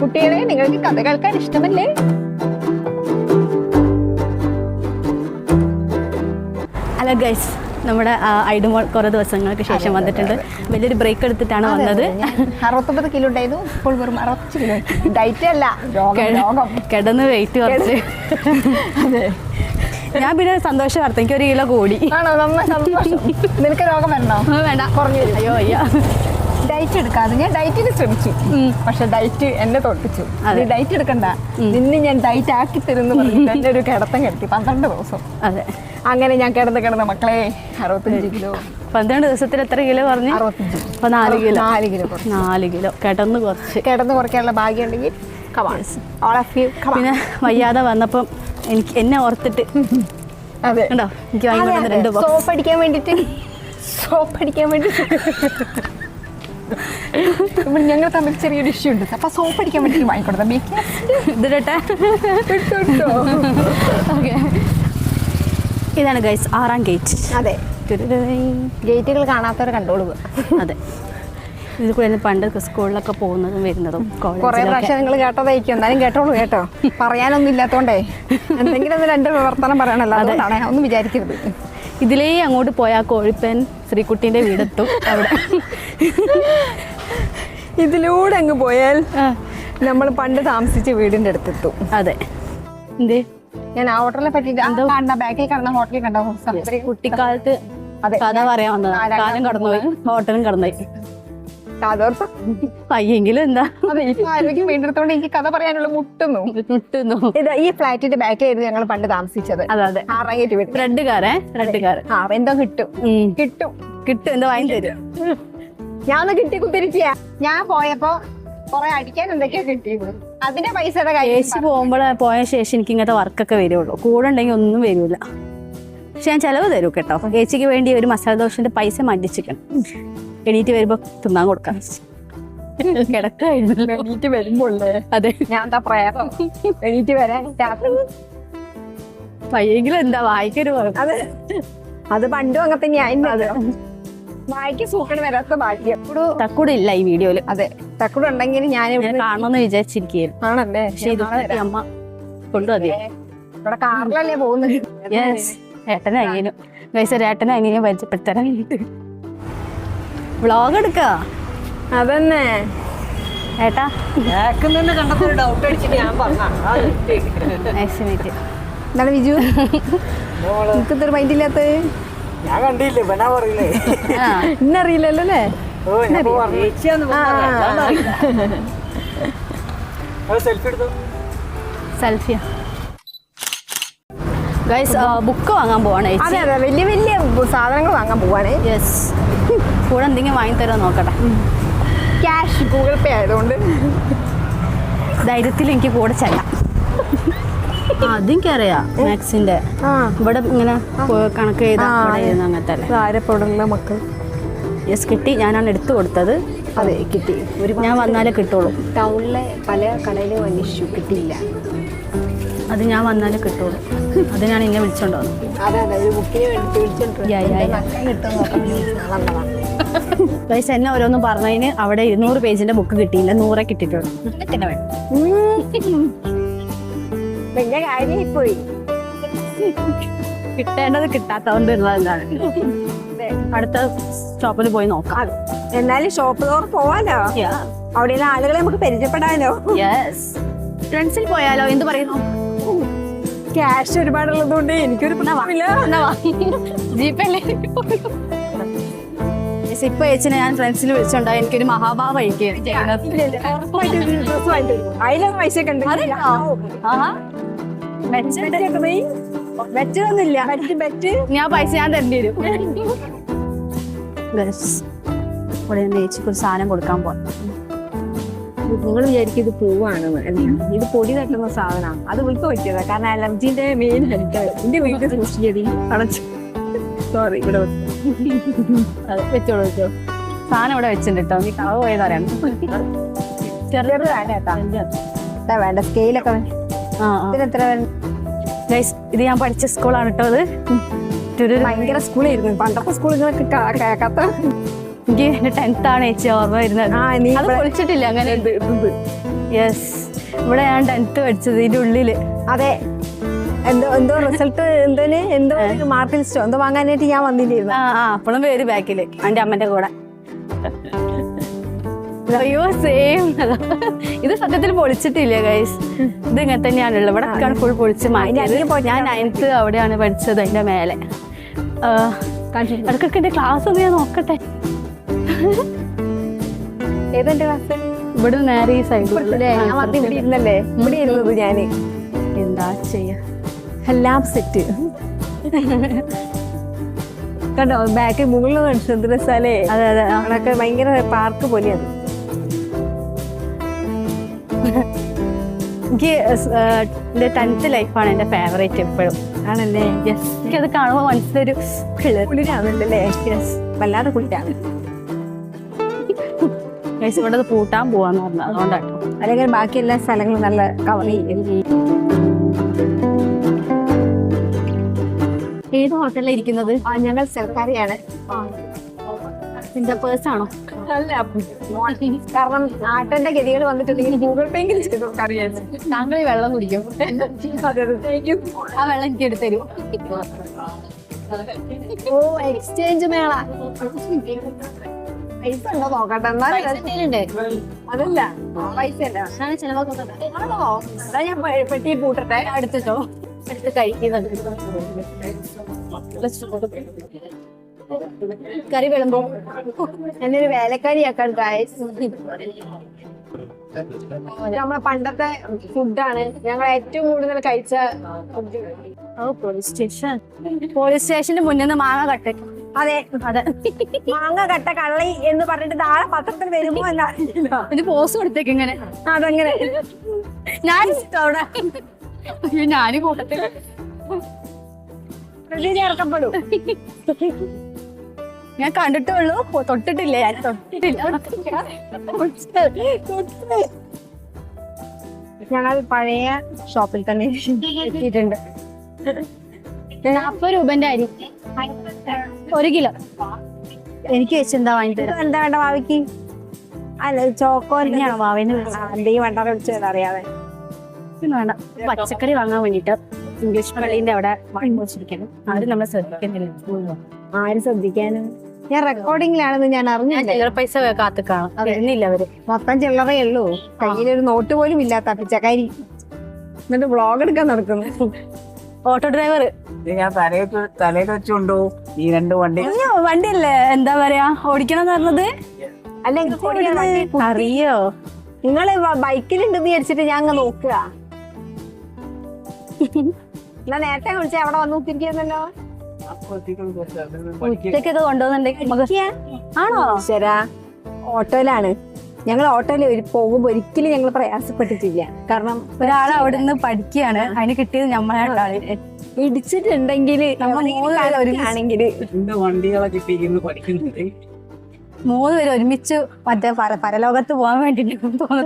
കുട്ടികളെ നിങ്ങൾക്ക് കഥ കേൾക്കാൻ ഇഷ്ടമല്ലേ? ഹലോ ഗൈസ് നമ്മുടെ ഐഡുമോൾ കുറേ ദിവസങ്ങൾക്ക് ശേഷം വന്നിട്ടുണ്ട്. വലിയൊരു ബ്രേക്ക് എടുത്തിട്ടാണ് വന്നത്. അറുപത്തൊമ്പത് കിലോ ഉണ്ടായിരുന്നു. ഇപ്പോൾ വെറും അറുപത്തി കിലോ ഡയറ്റ് അല്ല കിടന്ന് വെയിറ്റ് കുറച്ച്. അതെ. ഞാൻ പിന്നെ സന്തോഷ വാർത്ത എനിക്ക് ഒരു കിലോ കൂടി. ആണോ? നന്നായി സന്തോഷം. നിനക്ക് രോഗം വരണോ? വേണ്ട. കുറഞ്ഞു അയ്യോ അയ്യോ. ഡയറ്റ് എടുക്കാതെ ഞാൻ ഡയറ്റിന് ശ്രമിച്ചു. പക്ഷെ ഡയറ്റ് എന്നെ തോൽപ്പിച്ചു. അതെ. ഡയറ്റ് എടുക്കണ്ട. നിന്നെ ഞാൻ ഡയറ്റ് ആക്കി തരുന്നു പറഞ്ഞിട്ട് എന്റെ ഒരു കിടത്തം കിടത്തി. പന്ത്രണ്ട് ദിവസം. അതെ. അങ്ങനെ ഞാൻ കിടന്ന് കിടന്ന മക്കളെ അറുപത്തഞ്ച് കിലോ. പന്ത്രണ്ട് ദിവസത്തിൽ എത്ര കിലോ പറഞ്ഞു? അറുപത്തഞ്ച്. അപ്പൊ നാല് കിലോ. നാല് കിലോ നാല് കിലോ. കിടന്ന് കുറച്ച്. കിടന്ന് കുറയ്ക്കാനുള്ള ഭാഗ്യം ഉണ്ടെങ്കിൽ പിന്നെ വയ്യാതെ വന്നപ്പം എനിക്ക് എന്നെ ഓർത്തിട്ട്. അതെ. ഉണ്ടോ എനിക്ക് വാങ്ങി രണ്ട് സോപ്പ് അടിക്കാൻ വേണ്ടിട്ട്. സോപ്പ് അടിക്കാൻ വേണ്ടിട്ട്. ഇവിടെ ഞങ്ങൾ തമ്മിൽ ചെറിയൊരു ഇഷ്യൂ ഉണ്ട്. അപ്പൊ സോപ്പ് അടിക്കാൻ വേണ്ടി വാങ്ങിക്കൊടുത്ത ഓക്കെ ഇതാണ് ഗൈസ് ആറാം ഗേറ്റ് അതെ. ഗേറ്റുകൾ കാണാത്തവർ കണ്ടോളൂ അതെ. ഇതിൽ കൂടെ പണ്ട് സ്കൂളിലൊക്കെ പോകുന്നതും വരുന്നതും കുറെ പ്രാവശ്യം നിങ്ങൾ കേട്ടതായിരിക്കും. എന്നാലും കേട്ടോളൂ കേട്ടോ. പറയാനൊന്നും ഇല്ലാത്തോണ്ടേ. എന്തെങ്കിലും ഒന്ന് രണ്ട് പ്രവർത്തനം പറയണല്ലോ. അതുകൊണ്ടാണ് ഒന്നും വിചാരിക്കരുത്. ഇതിലേ അങ്ങോട്ട് പോയാൽ കോഴിപ്പൻ ശ്രീകുട്ടീന്റെ വീടെത്തും അവിടെ. ഇതിലൂടെ അങ്ങ് പോയാൽ നമ്മൾ പണ്ട് താമസിച്ച വീടിന്റെ അടുത്തെത്തും. അതെ. എന്തേ? ഞാൻ ആ ഹോട്ടലിനെ പറ്റിട്ട് ബാക്കിൽ കടന്ന ഹോട്ടലിൽ കണ്ടോ കുട്ടിക്കാലത്ത്. കഥ പറയാൻ വന്നതാ. ആ, രണ്ടാം കാലം കടന്നുപോയി. ഹോട്ടലും കടന്നുപോയി. കാതോർത്ത്. അയ്യെങ്കിലും എന്താ? അതെ ഇപ്പൊ ആരോഗ്യം വീണ്ടെടുത്തോണ്ട് എനിക്ക് കഥ പറയാനുള്ള മുട്ടുന്നു. മുട്ടുന്നു. ഇത് ഈ ഫ്ലാറ്റിന്റെ ബാക്കിലായിരുന്നു ഞങ്ങൾ പണ്ട് താമസിച്ചത്. അതെ കാർ റെഡ് കാർ ആ എന്തോ കിട്ടും. കിട്ടും. കിട്ടും. എന്തോ വാങ്ങി തരും ഞാൻ ഒന്ന് കിട്ടി കുത്തിരിക്കുക ഞാൻ പോയപ്പോ കൊറേ അടിക്കാൻ എന്തൊക്കെയാ കിട്ടിയത് അതിന്റെ പൈസയുടെ കാര്യം ചേച്ചി പോകുമ്പോൾ പോയ ശേഷം എനിക്ക് ഇങ്ങനത്തെ വർക്കൊക്കെ വരുള്ളൂ. കൂടെ ഉണ്ടെങ്കിൽ ഒന്നും വരൂല. പക്ഷെ ഞാൻ ചെലവ് തരൂ കേട്ടോ. ചേച്ചിക്ക് വേണ്ടി ഒരു മസാല ദോശന്റെ പൈസ മടിച്ചിക്കണം. എണീറ്റ് വരുമ്പോ തിന്നാൻ കൊടുക്കാം. കിടക്കായിരുന്നു എണീറ്റ് വരുമ്പോഴേ അതെ. ഞാൻ എന്താ പ്രേതം? എണീറ്റ് വരാൻ രാത്രി. എന്താ വായിക്കൊരു. അത് അത് പണ്ടും അങ്ങനെ തന്നെയായിരുന്നു വായിക്ക് സൂക്കണ് വരാത്ത ഭാഗ്യം എപ്പോഴും തക്കൂടെ ഇല്ല ഈ വീഡിയോയിൽ അതെ തക്കുട ഉണ്ടെങ്കിൽ ഞാൻ ഇവിടെ കാണണമെന്ന് വിചാരിച്ചിരിക്കുകയായിരുന്നു. ആണല്ലേ? പക്ഷെ ഇത് അമ്മ കൊണ്ടുവതി ഇവിടെ കാറിലല്ലേ പോകുന്നത്. യെസ് ഏട്ടനും അനിയനും ഗൈസ് ഒരു ഏട്ടനും അനിയനും പരിചയപ്പെടുത്തരാൻ വ്ളോഗ് എടുക്ക? അതന്നെ. ഏട്ടാ. ഡൗട്ട് അടിച്ചിട്ട് ഞാൻ പറഞ്ഞ വിജു? എനിക്ക് മൈൻഡില്ലാത്തത് ഇല്ലാത്ത ഞാൻ കണ്ടില്ലേ ബനാ പറയില്ലേ ആ. ഇന്നറിയില്ലല്ലോ അല്ലേ ഓ ഞാൻ ചേച്ചിയാന്ന് സെൽഫി എടുത്തു? സെൽഫിയാ ഗൈസ് ബുക്ക് വാങ്ങാൻ പോവാണ് അതെ അതെ വലിയ വലിയ സാധനങ്ങൾ വാങ്ങാൻ പോവാണ്. യെസ് കൂടെ എന്തെങ്കിലും വാങ്ങി തരുമോ നോക്കട്ടെ. ക്യാഷ് ഗൂഗിൾ പേ ആയതുകൊണ്ട്. ധൈര്യത്തിൽ എനിക്ക് കൂടെ ചെല്ലാം. അതെനിക്കറിയാം മാത്സിന്റെ. ഇവിടെ ഇങ്ങനെ കണക്ക് ചെയ്താ അങ്ങനത്തെ ആരെപ്പോഴുള്ള മക്കൾ? യെസ് കിട്ടി. ഞാനാണ് എടുത്തു കൊടുത്തത്. അതെ. കിട്ടി. ഒരു ഞാൻ വന്നാലേ കിട്ടുള്ളൂ. ടൗണിലെ പല കടയിലും അന്വേഷിച്ചു കിട്ടിയില്ല. അത് ഞാൻ വന്നാലേ കിട്ടുള്ളൂ. അത് ഞാൻ എന്നെ വിളിച്ചോണ്ടോ പൈസ എന്നെ ഓരോന്നും പറഞ്ഞതിന് അവിടെ ഇരുന്നൂറ് പേജിന്റെ ബുക്ക് കിട്ടിയില്ല. നൂറെ കിട്ടിയിട്ടുള്ളൂ. പിന്നെ വേണം പിന്നെ കാര്യം പോയി കിട്ടേണ്ടത് കിട്ടാത്തതുകൊണ്ട് ഉള്ളതാണ് അടുത്ത ഷോപ്പിൽ പോയി നോക്കാം. എന്നാലും ഷോപ്പ് തോർ പോവാലോ? അവിടെയുള്ള ആളുകളെ നമുക്ക് പരിചയപ്പെടാലോ? യെസ് ഫ്രണ്ട്സിൽ പോയാലോ? എന്ത് പറയുന്നു? ക്യാഷ് ഒരുപാടുള്ളതുകൊണ്ട് എനിക്കൊരു പ്രശ്നമില്ല. ജീപ്പേ ഇപ്പൊ ചേച്ചിനെ ഞാൻ ഫ്രണ്ട്സിൽ വിളിച്ചോണ്ടാ എനിക്കൊരു മഹാഭാവ അയക്കുകയാണ് അതിലൊന്നും പൈസ ഒക്കെ ഞാൻ പൈസ ഞാൻ തരേണ്ടി വരും Guys, ഇവിടെ നിന്ന് ചേച്ചിക്ക് ഒരു സാധനം കൊടുക്കാൻ പോകാം നിങ്ങൾ വിചാരിക്കും ഇത് പൂവാണെന്ന് അല്ല ഇത് പൊടി തട്ടുന്ന സാധനമാണ്. അത് വിളിക്ക് പറ്റിയതാ കാരണം അലർജിന്റെ മെയിൻ എന്റെ വീട്ടിൽ സൂക്ഷിച്ചതി അടച്ചു. സോറി ഇവിടെ വെച്ചോളൂ വെച്ചോ സാധനം ഇവിടെ വെച്ചിട്ടുണ്ട് കേട്ടോ നീ കളവ് പോയതറിയാം ചെറുതാണ് കേട്ടാ. എന്താ വേണ്ട സ്കെയിലൊക്കെ ആ ഇതിനെത്ര വേണ്ട? ഗൈസ് ഇത് ഞാൻ പഠിച്ച സ്കൂളാണ് കേട്ടോ അത്. ഭയങ്കര സ്കൂളായിരുന്നു പണ്ടത്തെ സ്കൂളുകളൊക്കെ കേൾക്കാത്ത എനിക്ക് എന്റെ ടെൻത്ത് ആണ് ചേച്ചി ഓർമ്മ വരുന്നത്. അത് പൊളിച്ചിട്ടില്ല അങ്ങനെ. യെസ് ഇവിടെ ഞാൻ ടെൻത്ത് പഠിച്ചത് ഇതിന്റെ ഉള്ളിൽ. അതെ. എന്തോ എന്തോ റിസൾട്ട് എന്തോന്? എന്തോ മാർക്ക് ലിസ്റ്റോ എന്തോ വാങ്ങാനായിട്ട് ഞാൻ വന്നില്ലായിരുന്നു? ആ അപ്പോഴും പേര് ബാക്കിൽ എന്റെ അമ്മന്റെ കൂടെ. അയ്യോ സെയിം ഇത് സത്യത്തിൽ പൊളിച്ചിട്ടില്ല ഗൈസ് ഇത് ഇങ്ങനെ തന്നെയാണുള്ളത്. ഇവിടെ ഒക്കെയാണ് ഫുൾ പൊളിച്ച് മാറ്റി ഞാൻ നയൻത്ത് അവിടെയാണ് പഠിച്ചത് അതിന്റെ മേലെ. ഇടക്കൊക്കെ എന്റെ ക്ലാസ് ഒന്ന് ഞാൻ നോക്കട്ടെ. ഏതെന്റെ ക്ലാസ് ഇവിടെ നേരെ ഈ സൈഡിൽ ഇരുന്നല്ലേ? ഇവിടെ ഇരുന്നത് ഞാൻ എന്താ ചെയ്യാ? എല്ലാം സെറ്റ് കണ്ടോ? ബാക്കി മുകളിൽ എന്ത് അതെ അതെ അവിടെ ഭയങ്കര പാർക്ക് പോലെയാണ് എനിക്ക് എന്റെ ടെൻത്ത് ലൈഫാണ് എന്റെ ഫേവറേറ്റ് എപ്പോഴും ആണല്ലേ? യെസ് എനിക്കത് കാണുമ്പോൾ മനസ്സിലൊരു കുളിരാണല്ലേ യെസ് വല്ലാതെ കുളിരാണ് യെസ് ഇവിടെ പൂട്ടാൻ പോവാന്ന് പറഞ്ഞു. അതുകൊണ്ടാട്ടോ അല്ലെങ്കിൽ ബാക്കി എല്ലാ സ്ഥലങ്ങളും നല്ല കവർ ചെയ്യും. ഏത് ഹോട്ടലിലാണ് ഇരിക്കുന്നത്? ഞങ്ങൾ സർക്കാരിയാണ്. നിന്റെ പേഴ്സ് ആണോ? അല്ല. കാരണം ആട്ടന്റെ ഗതികൾ വന്നിട്ടുണ്ടെങ്കിൽ ഗൂഗിൾ ചെയ്ത് താങ്കൾ ഈ വെള്ളം കുടിക്കും. ആ വെള്ളം എനിക്ക് എടുത്തരൂ. ഓ എക്സ്ചേഞ്ച് മേള. പൈസ ഉണ്ടോ നോക്കട്ടെ. അതല്ല പൈസ അതാ ഞാൻ പെട്ടി പൂട്ടട്ടെ. അടുത്തിട്ടോ എടുത്ത് കഴിക്കുന്നത് കറി വിളമ്പോ എന്നൊരു വേലക്കാരിയാക്കാൻ ഗായസ് നമ്മളെ പണ്ടത്തെ ഫുഡാണ് ഞങ്ങൾ ഏറ്റവും കൂടുതൽ കഴിച്ച പോലീസ് സ്റ്റേഷൻ പോലീസ് സ്റ്റേഷന്റെ മുന്നിൽ നിന്ന് മാങ്ങ കട്ടെ. അതെ അതെ. മാങ്ങ കട്ട കള്ളി എന്ന് പറഞ്ഞിട്ട് നാളെ പത്രത്തിൽ വരുമോ എന്നറിയില്ല ഒരു പോസ് കൊടുത്തേക്ക് ഇങ്ങനെ. അതങ്ങനെ. ഞാൻ അവിടെ. ഞാനും കൂട്ടത്തിൽ പ്രതി ചേർക്കപ്പെടും ഞാൻ കണ്ടിട്ടേ ഉള്ളൂ പോ- തൊട്ടിട്ടില്ല? ഞാൻ തൊട്ടിട്ടില്ല. ഞങ്ങൾ പഴയ ഷോപ്പിൽ തന്നെ എത്തിയിട്ടുണ്ട്. നാൽപ്പത് രൂപന്റെ അരി. ഒരു കിലോ. എനിക്ക് വെച്ച് എന്താ വാങ്ങിട്ട് എന്താ വേണ്ട ഭാവിക്ക് അല്ല ചോക്കോ തന്നെയാണോ വാവേന്ന് എന്തെങ്കിലും വേണ്ട വിളിച്ചത് അറിയാതെ. വേണ്ട. പച്ചക്കറി വാങ്ങാൻ വേണ്ടിട്ട് ഇംഗ്ലീഷ് പള്ളീന്റെ അവിടെ വാങ്ങി വെച്ചിരിക്കണം ആരും നമ്മളെ ശ്രദ്ധിക്കുന്നില്ല. ആരും ശ്രദ്ധിക്കാനും ഞാൻ റെക്കോർഡിംഗിലാണെന്ന് ഞാൻ അറിഞ്ഞു അറിഞ്ഞില്ല ചില്ലറ പൈസ കാത്തു കാണാം അവർ. മൊത്തം ചില്ലറേ ഉള്ളൂ. കയ്യിലൊരു നോട്ട് പോലും ഇല്ലാത്ത പിച്ചക്കാരി എന്നിട്ട് വ്ളോഗ് എടുക്കാൻ നടക്കുന്നു. ഓട്ടോ ഡ്രൈവർ ഞാൻ തലയിൽ തലയിൽ വെച്ചുണ്ടോ ഈ രണ്ട് വണ്ടി. വണ്ടിയല്ലേ? എന്താ പറയാ? ഓടിക്കണം എന്ന് പറഞ്ഞത് അല്ലെങ്കിൽ അറിയോ? നിങ്ങൾ ബൈക്കിലുണ്ടെന്ന് വിചാരിച്ചിട്ട് ഞാൻ അങ്ങ് നോക്കുക. എന്നാ നേരത്തെ വിളിച്ച അവിടെ വന്ന് കുത്തിരിക്കുന്നല്ലോ ഉച്ചക്കൊക്കെ കൊണ്ടുപോകുന്നുണ്ടെങ്കിൽ ആണോ? ശരാ ഓട്ടോയിലാണ്. ഞങ്ങൾ ഓട്ടോയിൽ ഒരു പോകുമ്പോ ഒരിക്കലും ഞങ്ങൾ പ്രയാസപ്പെട്ടിട്ടില്ല. കാരണം ഒരാൾ അവിടെ നിന്ന് പഠിക്കുകയാണ്. അതിന് കിട്ടിയത് നമ്മളാണ് ഇടിച്ചിട്ടുണ്ടെങ്കിൽ നമ്മൾ മൂന്ന് പേര് ഒരുമിച്ച് ആണെങ്കിൽ രണ്ട് വണ്ടികളൊക്കെ പഠിക്കുന്നുണ്ട്. മൂന്ന് പേര് ഒരുമിച്ച് മറ്റേ പര പരലോകത്ത് പോകാൻ വേണ്ടിട്ട്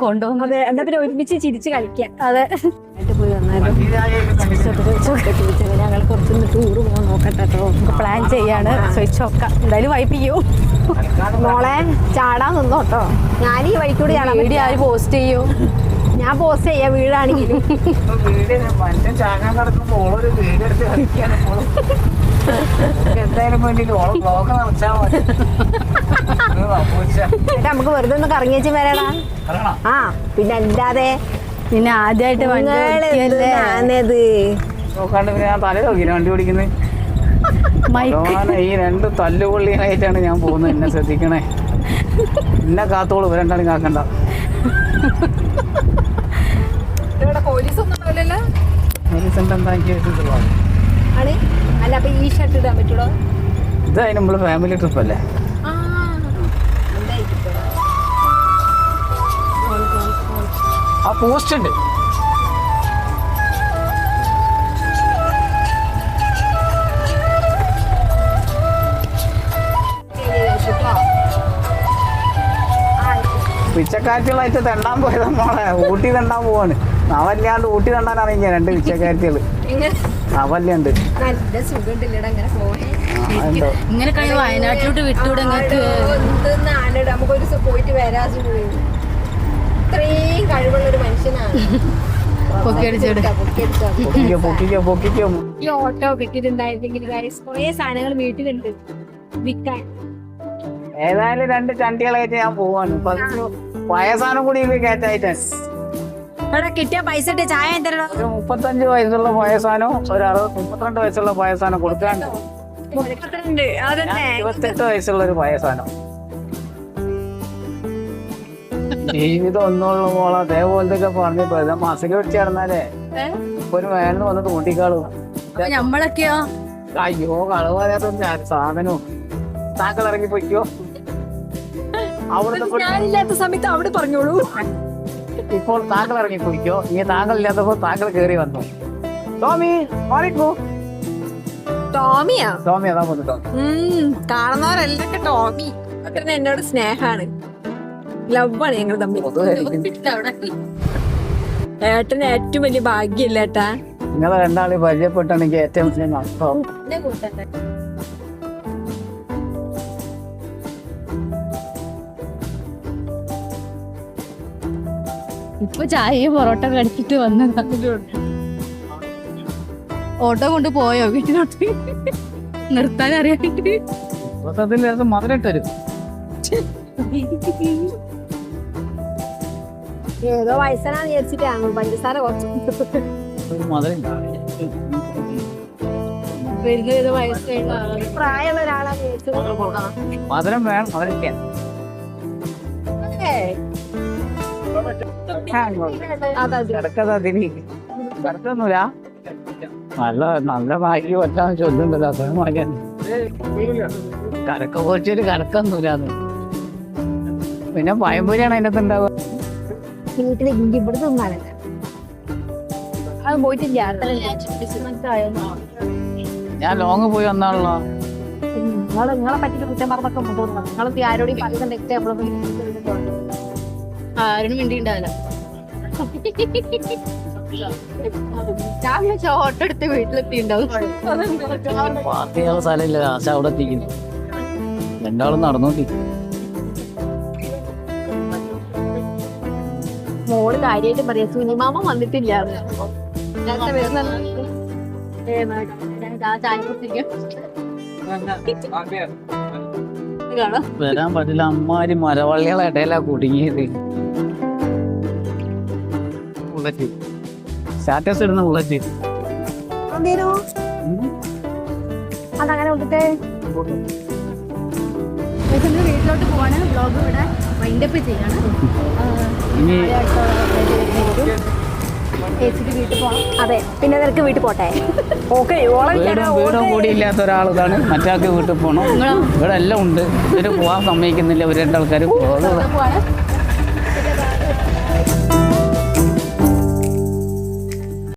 കൊണ്ടുവന്നത് അതെ എന്നാ പിന്നെ ഒരുമിച്ച് ചിരിച്ച് കളിക്കാം. അതെ. പോയി വന്നാലും ഞങ്ങൾ കുറച്ചൊന്ന് ടൂർ പോകാൻ നോക്കട്ടെ കേട്ടോ പ്ലാൻ ചെയ്യാണ്. ചോദിച്ചു നോക്കാം എന്തായാലും വൈപ്പിക്കൂ മോളെ ചാടാൻ നിന്നോട്ടോ ഞാൻ ഈ വഴിക്കൂടി വീഡിയോ ആര് പോസ്റ്റ് ചെയ്യൂ? ഞാൻ പോസ്റ്റ് ചെയ്യാം വീടാണെങ്കിലും. വീട് മനുഷ്യൻ ചാകാൻ കിടക്കുമ്പോ ഓളൊരു വീട് എടുത്ത് കളിക്കാണ് മോൾ. എന്തായാലും വേണ്ടിട്ട് ഓളെ ബ്ലോഗ് നടച്ചാൽ മതി. ഇത് സംഭവിച്ചാ. നമുക്ക് വെറുതെ ഒന്ന് കറങ്ങി വരണം വരാടാ? ആ പിന്നെ അല്ലാതെ പിന്നെ ആദ്യമായിട്ട്? നോക്കാണ്ട് പിന്നെ ഞാൻ തല നോക്കിയില്ല വണ്ടി ഓടിക്കുന്നത് ഈ രണ്ട് തല്ലുകൊള്ളിയായിട്ടാണ് ഞാൻ പോകുന്നത്. എന്നെ ശ്രദ്ധിക്കണേ. എന്നെ കാത്തോളൂ രണ്ടാളും കാക്കണ്ട. പോലീസിന്റെ എന്താ എനിക്ക് വെച്ചിട്ടുള്ളത് ആണ്? അല്ല അപ്പൊ ഈ ഷർട്ട് ഇടാൻ പറ്റുള്ളൂ ഇത് അതിന് നമ്മൾ ഫാമിലി ട്രിപ്പ് അല്ലേ? ആ പോസ്റ്റ് ഉണ്ട്. പിച്ചക്കാറ്റുകളായിട്ട് തെണ്ടാൻ പോയതാ മോളെ. ഊട്ടി തെണ്ടാൻ പോവാണ്. നവല്ലാണ്ട് ഊട്ടി തെണ്ടാൻ അറിയില്ല രണ്ട് പിച്ചക്കാറ്റുകൾ അവല്ലുണ്ട്. ഇങ്ങനെ കഴിഞ്ഞ വയനാട്ടിലോട്ട് വിട്ടൂടെ നമുക്ക് പോയിട്ട് വരാൻ ഇത്രയും കഴിവുള്ള ഒരു മനുഷ്യനാണ് ഈ ഓട്ടോ വിറ്റിട്ടുണ്ടായിരുന്നെങ്കിൽ കുറെ സാധനങ്ങൾ വീട്ടിലുണ്ട്. വിൽക്കാൻ ഏതായാലും രണ്ട് ചണ്ടികളായിട്ട് ഞാൻ പോവാണ്. ഇപ്പൊ വയസ്സാനും കൂടി ഇത് അവിടെ കിട്ടിയ പൈസ ഇട്ട് ചായ എന്തരോ ഒരു മുപ്പത്തഞ്ച് വയസ്സുള്ള വയസ്സാനോ ഒരു അറുപത് മുപ്പത്തിരണ്ട് വയസ്സുള്ള വയസ്സാനോ കൊടുക്കാണ്ട്. മുപ്പത്തിരണ്ട് അതന്നെ. ഇരുപത്തെട്ട് വയസ്സുള്ള ഒരു വയസ്സാനോ ജീവിതം ഒന്നുള്ള മോളെ. അതേപോലത്തെ പറഞ്ഞു മസിൽ പിടിച്ച് കിടന്നാലേ ഇപ്പൊ ഒരു വേനൽ വന്ന് തൂട്ടിക്കാളും അപ്പൊ നമ്മളൊക്കെയോ അയ്യോ കളവാതൊന്നും സാധനവും താങ്കൾ ഇറങ്ങി പൊയ്ക്കോ അവിടുത്തെ ഞാനില്ലാത്ത സമയത്ത് അവിടെ പറഞ്ഞോളൂ. ഇപ്പോൾ താങ്കൾ ഇറങ്ങി കുളിക്കോ? ഇനി താങ്കൾ ഇല്ലാത്തപ്പോ താങ്കൾ കേറി വന്നു? ടോമി മാറിക്കോ ടോമിയാ? ടോമി അതാ വന്നു ടോമി. ഉം കാണുന്നവരെല്ലാം ടോമി. അത്രന്നെ എന്നോട് സ്നേഹാണ്. ലവ് ആണ് ഞങ്ങൾ തമ്മിൽ ഏട്ടന് ഏറ്റവും വലിയ ഭാഗ്യമില്ല ഏട്ടാ. നിങ്ങളെ രണ്ടാളി പരിചയപ്പെട്ടാണെങ്കിൽ ഏറ്റവും നഷ്ടം. ഇപ്പൊ ചായയും പൊറോട്ട കടിച്ചിട്ട് വന്നതാ. ഓട്ടോ കൊണ്ട് പോയോ വീട്ടിലോട്ട്? നിർത്താൻ അറിയാണ്ട് ഏതോ വയസ്സനാന്ന് വിചാരിച്ചിട്ടാണ് പഞ്ചസാര കുറച്ച്. മധുരം വേണം മധുരം കിടക്കതാ കിടക്കൊന്നുമില്ല നല്ല നല്ല ഭാഗ്യം പറ്റാന്ന് ചൊല്ലുന്നില്ല അത്രയും ഭാഗ്യം. കരക്ക പൊരിച്ചൊരു കരക്കൊന്നുമില്ല പിന്നെ പയമ്പൂരിയാണ് അതിനകത്ത് ഉണ്ടാവുക. വീട്ടിൽ ഇഞ്ചി ഇവിടെ തിന്നാനല്ല. അത് പോയിട്ടില്ല. ഞാൻ ലോങ് പോയി വന്നാണല്ലോ. നിങ്ങൾ നിങ്ങളെ പറ്റിയിട്ട് കുറ്റം പറഞ്ഞൊക്കെ കൊണ്ടുവന്നു നിങ്ങൾ ആരോടും പറയുന്നുണ്ടെങ്കിൽ നമ്മളൊന്നും ആരും വേണ്ടി ഉണ്ടാവില്ല ഞാൻ ഓട്ടോ എടുത്ത് വീട്ടിലെത്തിണ്ടാവും പാർട്ടികളുടെ സ്ഥലമില്ല. ആശ അവിടെ എത്തിക്കുന്നു. രണ്ടാളും നടന്നോട്ടി മോൾ കാര്യായിട്ട് പറയാ സുനിമാമ വന്നിട്ടില്ല. വരാൻ പറ്റില്ല. അമ്മാരി മരവള്ളികളെ ഇടയിലാ കുടുങ്ങിയത്. ബുള്ളറ്റ്. സ്റ്റാറ്റസ് ഇടുന്ന ബുള്ളറ്റ്. അതങ്ങനെ കൊണ്ടിട്ട്? വീട്ടിലോട്ട് പോവാണ്. ബ്ലോഗ് ഇവിടെ വൈൻഡപ്പ് ചെയ്യാണ്. ഇനി ചേച്ചിക്ക് വീട്ടിൽ പോകണം അതെ പിന്നെ നിനക്ക് വീട്ടിൽ പോട്ടെ. ഓക്കെ ഓളെ വീടും വീടും കൂടി ഇല്ലാത്ത ഒരാൾ ഇതാണ്. മറ്റാൾക്ക് വീട്ടിൽ പോകണം ഇവിടെ എല്ലാം ഉണ്ട്. ഇവർ പോവാൻ സമ്മതിക്കുന്നില്ല. ഒരു രണ്ടാൾക്കാർ